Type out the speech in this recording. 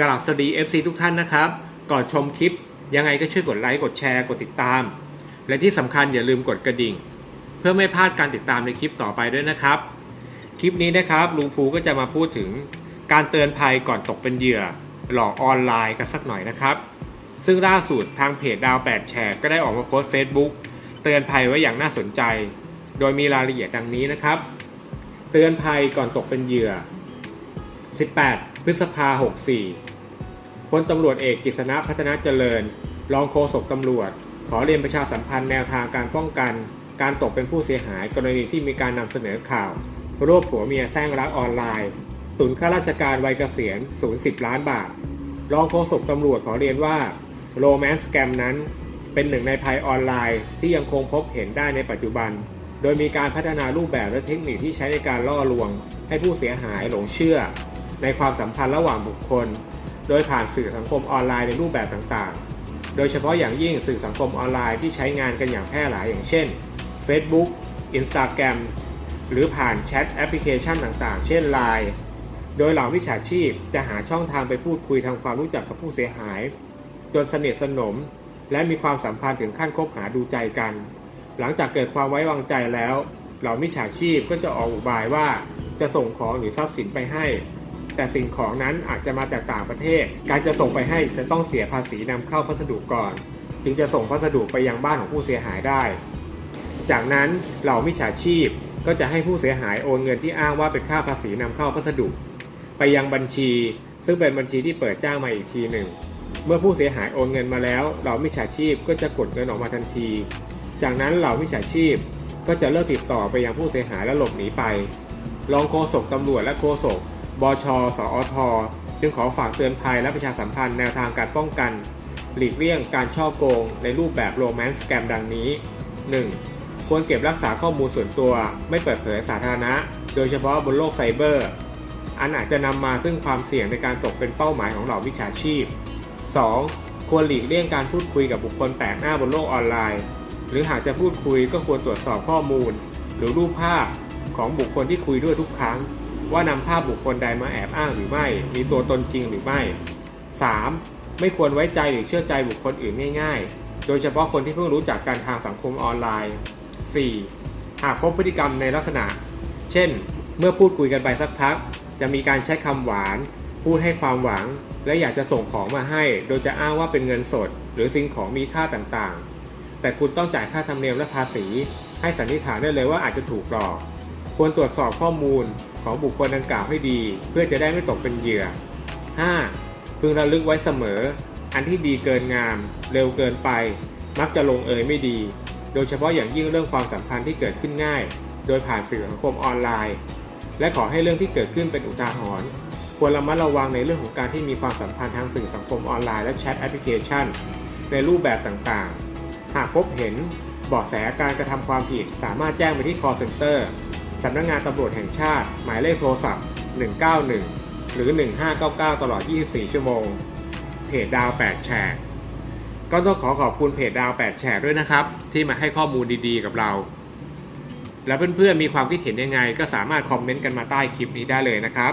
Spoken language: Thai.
กราบสวัสดี FC ทุกท่านนะครับ ก่อนชมคลิปยังไงก็ช่วยกดไลค์ กดแชร์ กดติดตาม และที่สำคัญอย่าลืมกดกระดิ่ง เพื่อไม่พลาดการติดตามในคลิปต่อไปด้วยนะครับ คลิปนี้นะครับลุงภูก็จะมาพูดถึงการเตือนภัยก่อนตกเป็นเหยื่อ หลอกออนไลน์กันสักหน่อยนะครับ ซึ่งล่าสุดทางเพจดาว8แฉกก็ได้ออกมาโพสต์ Facebook เตือนภัยไว้อย่างน่าสนใจ โดยมีรายละเอียดดังนี้นะครับ เตือนภัยก่อนตกเป็นเหยื่อ 18 พฤษภา64 พลตำรวจเอกกฤษณะพัฒนาเจริญ รองโฆษกตำรวจ ขอเรียนประชาสัมพันธ์แนวทางการป้องกัน การตกเป็นผู้เสียหายกรณีที่มีการนำเสนอข่าว รวบผัวเมียแซงรักออนไลน์ ตุนข้าราชการวัยเกษียณศูนย์สิบล้านบาท รองโฆษกตำรวจขอเรียนว่าโรแมนต์แกมนั้น เป็นหนึ่งในภัยออนไลน์ ที่ยังคงพบเห็นได้ในปัจจุบัน โดยมีการพัฒนารูปแบบและเทคนิคที่ใช้ในการล่อลวง ให้ผู้เสียหายหลงเชื่อ ในความสัมพันธ์ระหว่างบุคคล โดยผ่านสื่อสังคมออนไลน์ในรูปแบบต่างๆ โดยเฉพาะอย่างยิ่งสื่อสังคมออนไลน์ที่ใช้งานกันอย่างแพร่หลายอย่างเช่น Facebook Instagram หรือผ่านแชทแอปพลิเคชันต่างๆ เช่น Line โดยเหล่าวิชาชีพจะหาช่องทางไปพูดคุยทำความรู้จักกับผู้เสียหาย จนสนิทสนม และมีความสัมพันธ์ถึงขั้นคบหาดูใจกัน หลังจากเกิดความไว้วางใจแล้ว เหล่ามิจฉาชีพก็จะออกอุบายว่าจะส่งของหรือทรัพย์สินไปให้ แต่สิ่งของนั้นอาจจะมาจากต่างประเทศ การจะส่งไปให้จะต้องเสียภาษีนำเข้าพัสดุก่อน จึงจะส่งพัสดุไปยังบ้านของผู้เสียหายได้ จากนั้นเหล่ามิจฉาชีพก็จะให้ผู้เสียหายโอนเงินที่อ้างว่าเป็นค่าภาษีนำเข้าพัสดุ ไปยังบัญชี ซึ่งเป็นบัญชีที่เปิดจ้างมาอีกทีหนึ่ง เมื่อผู้เสียหายโอนเงินมาแล้วเหล่ามิจฉาชีพก็จะกดเงินออกมาทันที จากนั้นเหล่ามิจฉาชีพก็จะเลิกติดต่อไปยังผู้เสียหายและหลบหนีไป รองโฆษกตำรวจและโฆษก บช สอทจึงขอฝากเตือนภัยและประชาสัมพันธ์แนวทางการป้องกัน หลีกเลี่ยงการช่อโกงในรูปแบบโรแมนต์สแกมดังนี้ 1. ควรเก็บรักษาข้อมูลส่วนตัว ไม่เปิดเผยสาธารณะ โดยเฉพาะบนโลกไซเบอร์ อันอาจจะนำมาซึ่งความเสี่ยงในการตกเป็นเป้าหมายของเหล่าวิชาชีพ 2. ควรหลีกเลี่ยงการพูดคุยกับบุคคลแปลกหน้าบนโลกออนไลน์ หรือหากจะพูดคุยก็ควรตรวจสอบข้อมูล หรือรูปภาพของบุคคลที่คุยด้วยทุกครั้ง ว่านำภาพบุคคลใดมาแอบอ้างหรือไม่ มีตัวตนจริงหรือไม่ 3. ไม่ควรไว้ใจหรือเชื่อใจบุคคลอื่นง่ายๆ โดยเฉพาะคนที่เพิ่งรู้จักกันทางสังคมออนไลน์ 4. หากพบพฤติกรรมในลักษณะ เช่น เมื่อพูดคุยกันไปสักพัก จะมีการใช้คำหวาน พูดให้ความหวัง และอยากจะส่งของมาให้ โดยจะอ้างว่าเป็นเงินสด หรือสิ่งของมีค่าต่างๆ แต่คุณต้องจ่ายค่าธรรมเนียมและภาษี ให้สันนิษฐานได้เลยว่าอาจจะถูกหลอก ควรตรวจสอบข้อมูลของบุคคลดังกล่าวให้ดี เพื่อจะได้ไม่ตกเป็นเหยื่อ 5. พึงระลึกไว้เสมอ อันที่ดีเกินงาม เร็วเกินไป มักจะลงเอยไม่ดี โดยเฉพาะอย่างยิ่งเรื่องความสัมพันธ์ที่เกิดขึ้นง่าย โดยผ่านสื่อสังคมออนไลน์ และขอให้เรื่องที่เกิดขึ้นเป็นอุทาหรณ์ควรระมัดระวังในเรื่องของการที่มีความสัมพันธ์ทางสื่อสังคมออนไลน์และแชทแอปพลิเคชัน ในรูปแบบต่างๆ หากพบเห็นเบาะแสการกระทำความผิดสามารถแจ้งไปที่ call center สำนักงานตำรวจแห่งชาติ หมายเลขโทรศัพท์ 191 หรือ 1599 ตลอด 24 ชั่วโมง เพจดาว 8 แฉกก็ต้องขอขอบคุณเพจดาว 8 แฉกด้วยนะครับ ที่มาให้ข้อมูลดีๆ กับเรา แล้วเพื่อนๆมีความคิดเห็นยังไง ก็สามารถคอมเมนต์กันมาใต้คลิปนี้ได้เลยนะครับ